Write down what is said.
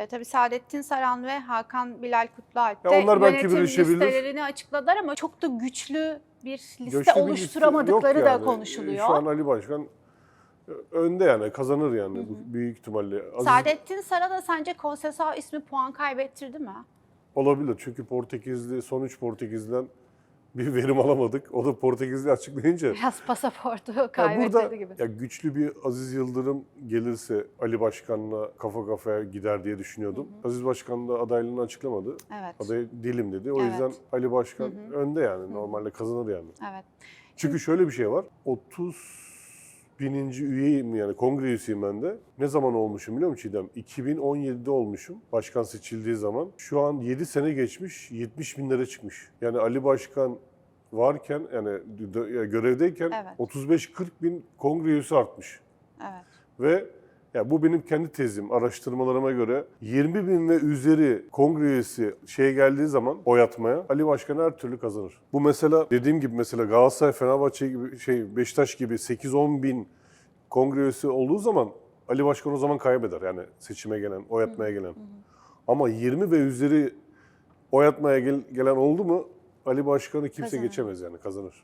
E, tabii Saadettin Saran ve Hakan Bilal Kutlualp Ya de onlar belki yönetim listelerini açıkladılar ama çok da güçlü bir liste Göçlü bir liste oluşturamadıkları da konuşuluyor. Şu an Ali Başkan e, önde yani kazanır yani bu büyük ihtimalle. Aziz Saadettin Saran da sence Konsesao ismi puan kaybettirdi mi? olabilir çünkü Portekizli son 3 Portekizli'den bir verim alamadık. O da Portekizli açıklayınca Biraz pasaportu Ya kaybettirdi burada gibi. ya güçlü bir Aziz Yıldırım gelirse Ali Başkan'la kafa kafaya gider diye düşünüyordum. Aziz Başkan da adaylığını açıklamadı. Evet. Aday değilim dedi. O Evet. yüzden Ali Başkan önde yani. Normalde kazanır yani. Evet. Çünkü şöyle bir şey var. 30 bininci üyeyim yani kongre üyesiyim ben de. Ne zaman olmuşum biliyor musun Çiğdem? 2017'de olmuşum başkan seçildiği zaman. Şu an 7 sene geçmiş 70 binlere çıkmış. Yani Ali Başkan varken yani görevdeyken Evet. 35-40 bin kongre üyesi artmış. Evet. Ve ya bu benim kendi tezim. Araştırmalarıma göre 20 bin ve üzeri kongre üyesi şeye geldiği zaman oy atmaya Ali Başkan her türlü kazanır. Bu mesela dediğim gibi mesela Galatasaray, Fenerbahçe gibi şey Beşiktaş gibi 8-10 bin kongre üyesi olduğu zaman Ali Başkan o zaman kaybeder. Yani seçime gelen, oy atmaya gelen. Ama 20 ve üzeri oy atmaya gel- gelen oldu mu Ali Başkan'ı kimse Kazanır. geçemez yani kazanır.